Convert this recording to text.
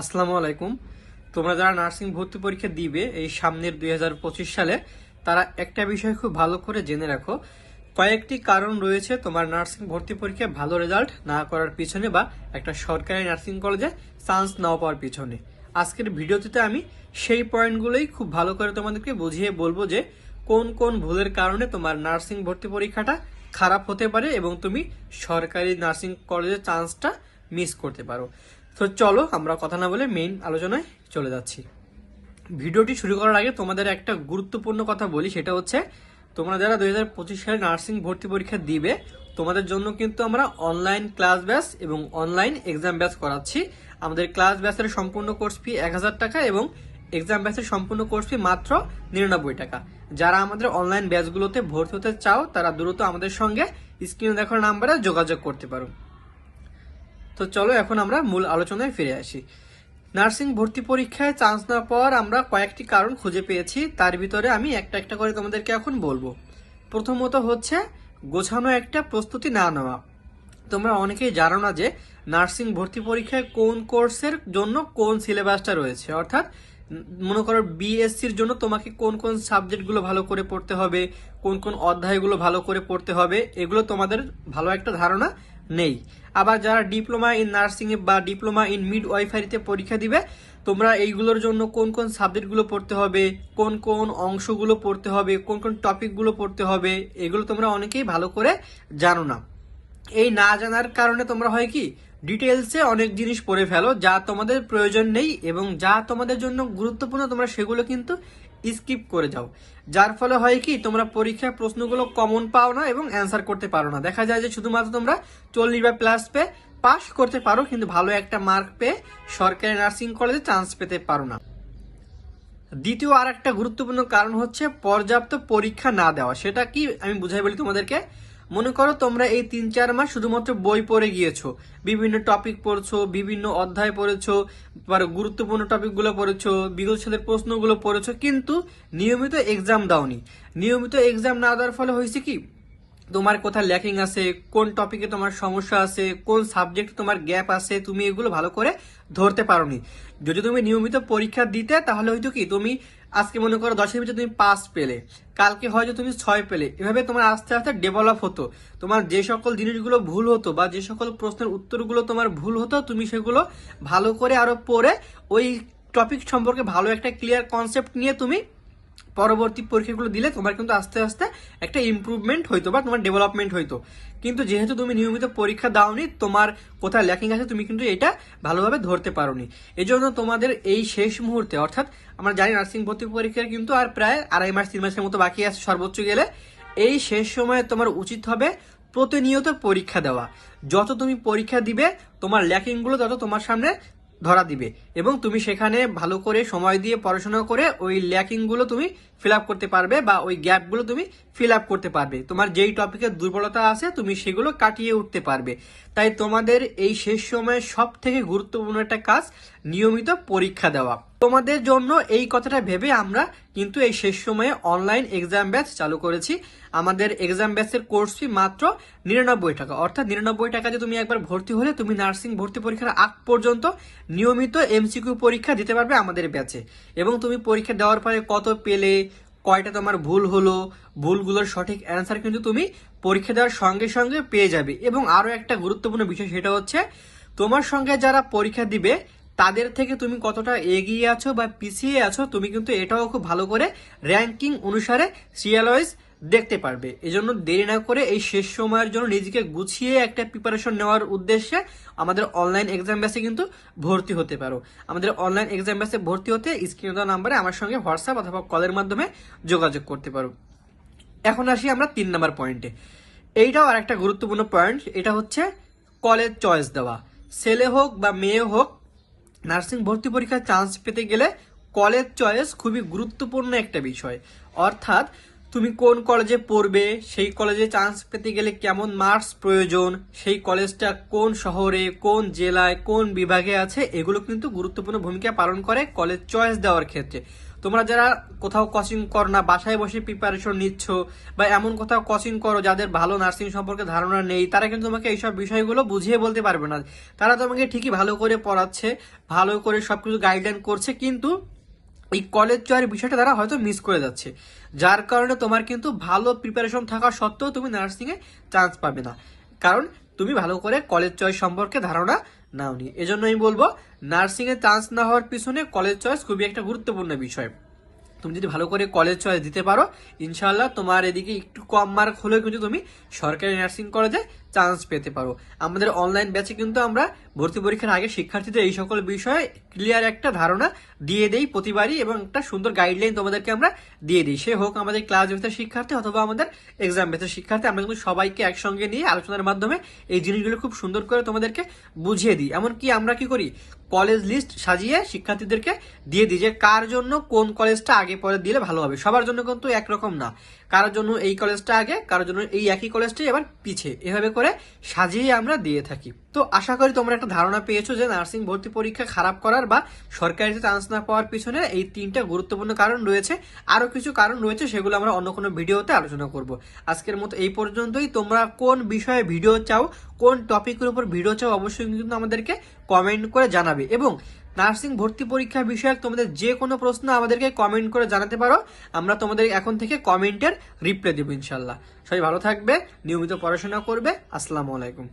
আসসালামু আলাইকুম। তোমরা যারা নার্সিং ভর্তি পরীক্ষা দিবে এই সামনের দু হাজার পঁচিশ সালে, তারা একটা বিষয় খুব ভালো করে জেনে রাখো। কয়েকটি কারণ রয়েছে তোমার নার্সিং ভর্তি পরীক্ষায় ভালো রেজাল্ট না করার পিছনে বা একটা সরকারি নার্সিং কলেজে চান্স না পাওয়ার পিছনে। আজকের ভিডিওটিতে আমি সেই পয়েন্টগুলোই খুব ভালো করে তোমাদেরকে বুঝিয়ে বলব যে কোন কোন ভুলের কারণে তোমার নার্সিং ভর্তি পরীক্ষাটা খারাপ হতে পারে এবং তুমি সরকারি নার্সিং কলেজের চান্সটা মিস করতে পারো। তো চলো, আমরা কথা না বলে মেইন আলোচনায় চলে যাচ্ছি। ভিডিওটি শুরু করার আগে তোমাদের একটা গুরুত্বপূর্ণ কথা বলি, সেটা হচ্ছে, তোমরা যারা দুই সালে নার্সিং ভর্তি পরীক্ষা দিবে, তোমাদের জন্য কিন্তু আমরা অনলাইন ক্লাস ব্যাচ এবং অনলাইন এক্সাম ব্যাচ করাচ্ছি। আমাদের ক্লাস ব্যাচের সম্পূর্ণ কোর্স ফি এক হাজার টাকা এবং এক্সাম ব্যাচের সম্পূর্ণ কোর্স ফি মাত্র নিরানব্বই টাকা। যারা আমাদের অনলাইন ব্যাচগুলোতে ভর্তি হতে চাও, তারা দ্রুত আমাদের সঙ্গে স্ক্রিনে দেখার নাম্বারে যোগাযোগ করতে পারো। তো চলো এখন আমরা মূল আলোচনায় ফিরে আসি। নার্সিং ভর্তি পরীক্ষায় চান্স না পাওয়ার আমরা কয়েকটি কারণ খুঁজে পেয়েছি। তার ভিতরে আমি একটা একটা করে তোমাদেরকে এখন বলব। প্রথমত হচ্ছে, গোছানো একটা প্রস্তুতি না নেওয়া। তোমরা অনেকেই জানো না যে নার্সিং ভর্তি পরীক্ষায় কোন কোর্সের জন্য কোন সিলেবাসটা রয়েছে। অর্থাৎ, মনে করো বিএসসির জন্য তোমাকে কোন কোন সাবজেক্টগুলো ভালো করে পড়তে হবে, কোন কোন অধ্যায়গুলো ভালো করে পড়তে হবে, এগুলো তোমাদের ভালো একটা ধারণা নেই। আবার যারা ডিপ্লোমা ইন নার্সিং এ বা ডিপ্লোমা ইন মিড ওয়াইফারিতে পরীক্ষা দিবে, তোমরা এইগুলোর জন্য কোন কোন সাবজেক্টগুলো পড়তে হবে, কোন কোন অংশগুলো পড়তে হবে, কোন কোন টপিকগুলো পড়তে হবে, এগুলো তোমরা অনেকেই ভালো করে জানো না। এই না জানার কারণে তোমরা হয় কি ডিটেলসে অনেক জিনিস পড়ে ফেলো, যা তোমাদের প্রয়োজন নেই এবং যা তোমাদের জন্য গুরুত্বপূর্ণ, তোমরা সেগুলো কিন্তু স্কিপ করে যাও। যার ফলে হয় কি, তোমরা পরীক্ষার প্রশ্নগুলো কমন পাও না এবং অ্যান্সার করতে পারো না। দেখা যায় যে শুধুমাত্র তোমরা চল্লিশ বা প্লাস পে পাস করতে পারো, কিন্তু ভালো একটা মার্ক পেয়ে সরকারি নার্সিং কলেজে চান্স পেতে পারো না। দ্বিতীয় আর একটা গুরুত্বপূর্ণ কারণ হচ্ছে পর্যাপ্ত পরীক্ষা না দেওয়া। সেটা কি আমি বুঝাই বলি তোমাদেরকে? মনে করো তোমরা এই তিন চার মাস শুধুমাত্র বই পড়ে গিয়েছো, বিভিন্ন টপিক পড়ছো, বিভিন্ন অধ্যায় পড়েছো, আবার গুরুত্বপূর্ণ টপিকগুলো পড়েছো বিগত সালের প্রশ্নগুলো পড়েছো, কিন্তু নিয়মিত এক্সাম দাওনি। নিয়মিত এক্সাম না দেওয়ার ফলে হয়েছে কি, তোমার কোথায় ল্যাকিং আছে, কোন টপিকে তোমার সমস্যা আছে, কোন সাবজেক্ট তোমার গ্যাপ আছে, তুমি এগুলো ভালো করে ধরতে পারোনি। যদি তুমি নিয়মিত পরীক্ষা দিতে, তাহলে হয়তো কি, তুমি আজকে মনে করো দশের ভিতরে তুমি পাঁচ পেলে, কালকে হয়তো তুমি ছয় পেলে। এভাবে তোমার আস্তে আস্তে ডেভেলপ হতো। তোমার যে সকল জিনিসগুলো ভুল হতো বা যে সকল প্রশ্নের উত্তরগুলো তোমার ভুল হতো, তুমি সেগুলো ভালো করে আরও পড়ে ওই টপিক সম্পর্কে ভালো একটা ক্লিয়ার কনসেপ্ট নিয়ে তুমি পরবর্তী পরীক্ষাগুলো দিলে তোমার কিন্তু আস্তে আস্তে একটা ইমপ্রুভমেন্ট হইতো বা তোমার ডেভেলপমেন্ট হইতো। কিন্তু যেহেতু তুমি নিয়মিত পরীক্ষা দাওনি, তোমার কোথায় ল্যাকিং আছে তুমি কিন্তু এটা ভালোভাবে ধরতে পারোনি। এই জন্য তোমাদের এই শেষ মুহূর্তে, অর্থাৎ আমরা জানি নার্সিং ভর্তি পরীক্ষার কিন্তু আর প্রায় আড়াই মাস, তিন মাসের মতো বাকি আছে সর্বোচ্চ গেলে। এই শেষ সময়ে তোমার উচিত হবে প্রতিনিয়ত পরীক্ষা দেওয়া। যত তুমি পরীক্ষা দিবে, তোমার ল্যাকিংগুলো তত তোমার সামনে ধরা দিবে। এবং তুমি সেখানে ভালো করে সময় দিয়ে পড়াশোনা করে ওই ল্যাকিংগুলো তুমি ফিল আপ করতে পারবে বা ওই গ্যাপগুলো তুমি ফিল আপ করতে পারবে। তোমার যেই টপিকের দুর্বলতা আছে, তুমি সেগুলো কাটিয়ে উঠতে পারবে। তাই তোমাদের এই শেষ সময়ে সব থেকে গুরুত্বপূর্ণ একটা কাজ, নিয়মিত পরীক্ষা দেওয়া। তোমাদের জন্য এই কথাটা ভেবে আমরা কিন্তু এই শেষ সময়ে অনলাইন এক্সাম ব্যাচ চালু করেছি। আমাদের এক্সাম ব্যাচের কোর্স ফি মাত্র নিরানব্বই টাকা। অর্থাৎ নিরানব্বই টাকা যে তুমি একবার ভর্তি হলে তুমি নার্সিং ভর্তি পরীক্ষার আগ পর্যন্ত নিয়মিত এমসিকিউ পরীক্ষা দিতে পারবে আমাদের ব্যাচে এবং তুমি পরীক্ষা দেওয়ার পরে কত পেলে, কয়টা তোমার ভুল হলো, ভুলগুলোর সঠিক অ্যান্সার কিন্তু তুমি পরীক্ষা দেওয়ার সঙ্গে সঙ্গে পেয়ে যাবে। এবং আরও একটা গুরুত্বপূর্ণ বিষয় সেটা হচ্ছে, তোমার সঙ্গে যারা পরীক্ষা দিবে তাদের থেকে তুমি কতটা এগিয়ে আছো বা পিছিয়ে আছো, তুমি কিন্তু এটাও খুব ভালো করে র্যাঙ্কিং অনুসারে সিরিয়াল দেখতে পারবে। এজন্য দেরি না করে এই শেষ সময়ের জন্য নিজেকে গুছিয়ে একটা প্রিপারেশন নেওয়ার উদ্দেশ্যে আমাদের অনলাইন এক্সাম ব্যাসে কিন্তু ভর্তি হতে পারো। আমাদের অনলাইন এক্সাম ব্যাসে ভর্তি হতে স্ক্রিনে দেওয়া নাম্বারে আমার সঙ্গে হোয়াটসঅ্যাপ অথবা কলের মাধ্যমে যোগাযোগ করতে পারো। এখন আসি আমরা তিন নাম্বার পয়েন্টে এইটাও আর একটা গুরুত্বপূর্ণ পয়েন্ট এটা হচ্ছে কলেজ চয়েস দেওয়া। ছেলে হোক বা মেয়ে হোক নার্সিং ভর্তি পরীক্ষায় চান্স পেতে গেলে কলেজ চয়েস খুবই গুরুত্বপূর্ণ একটা বিষয়। অর্থাৎ তুমি কোন কলেজে পড়বে, সেই কলেজে চান্স পেতে গেলে কেমন মার্কস প্রয়োজন, সেই কলেজটা কোন শহরে, কোন জেলায়, কোন বিভাগে আছে, এগুলো কিন্তু গুরুত্বপূর্ণ ভূমিকা পালন করে কলেজ চয়েস দেওয়ার ক্ষেত্রে। তোমরা যারা কোথাও কোচিং করো না, বাসায় বসে প্রিপারেশন নিচ্ছ বা এমন কোথাও কোচিং করো যাদের ভালো নার্সিং সম্পর্কে ধারণা নেই, তারা কিন্তু তোমাকে এইসব বিষয়গুলো বুঝিয়ে বলতে পারবে না। তারা তোমাকে ঠিকই ভালো করে পড়াচ্ছে, ভালো করে সবকিছু গাইডলাইন করছে, কিন্তু এই কলেজ চয়ের বিষয়টা তারা হয়তো মিস করে যাচ্ছে। যার কারণে তোমার কিন্তু ভালো প্রিপারেশন থাকা সত্ত্বেও তুমি নার্সিংয়ে চান্স পাবে না। কারণ তুমি ভালো করে কলেজ চয়েস সম্পর্কে ধারণা নাওনি। এজন্য আমি বলব নার্সিংয়ে চান্স না হওয়ার পিছনে কলেজ চয়েস খুবই একটা গুরুত্বপূর্ণ বিষয়। তুমি যদি ভালো করে কলেজ চয়েস দিতে পারো ইনশাল্লাহ তোমার এদিকে একটু কম মার্ক হলেও কিন্তু তুমি সরকারি নার্সিং কলেজে চান্স পেতে পারো। আমাদের অনলাইন ব্যাচে কিন্তু আমরা ভর্তি পরীক্ষার আগে শিক্ষার্থীদের এই সকল বিষয়ে ক্লিয়ার একটা ধারণা দিয়ে দেই প্রতিবারই এবং একটা সুন্দর গাইডলাইন তোমাদেরকে আমরা দিয়ে দিই। সে হোক আমাদের ক্লাস বেসের শিক্ষার্থী অথবা আমাদের এক্সাম বেসের শিক্ষার্থী, আমরা কিন্তু সবাইকে একসঙ্গে নিয়ে আলোচনার মাধ্যমে এই জিনিসগুলো খুব সুন্দর করে তোমাদেরকে বুঝিয়ে দিই। এমনকি আমরা কি করি? কলেজ লিস্ট সাজিয়ে শিক্ষার্থীদেরকে দিয়ে দিই যে কার জন্য কোন কলেজটা আগে পরে দিলে ভালো হবে। সবার জন্য কিন্তু একরকম না। কারোর জন্য এই কলেজটা আগে, কারোর জন্য এই একই কলেজটাই এবার পিছে। এভাবে করে সাজিয়ে আমরা দিয়ে থাকি। তো আশা করি তোমরা একটা ধারণা পেয়েছ যে নার্সিং ভর্তি পরীক্ষা খারাপ করার বা সরকারিতে চান্স না পাওয়ার পিছনে এই তিনটা গুরুত্বপূর্ণ কারণ রয়েছে। আরও কিছু কারণ রয়েছে সেগুলো আমরা অন্য কোনো ভিডিওতে আলোচনা করব। আজকের মতো এই পর্যন্তই। তোমরা কোন বিষয়ে ভিডিও চাও, কোন টপিকের উপর ভিডিও চাও, অবশ্যই কিন্তু আমাদেরকে কমেন্ট করে জানাবে। এবং নার্সিং ভর্তি পরীক্ষা বিষয়ক তোমাদের যে কোনো প্রশ্ন আমাদেরকে কমেন্ট করে জানাতে পারো। আমরা তোমাদের এখন থেকে কমেন্টের রিপ্লাই দেবো ইনশাল্লাহ। সবাই ভালো থাকবে, নিয়মিত পড়াশোনা করবে। আসসালামু আলাইকুম।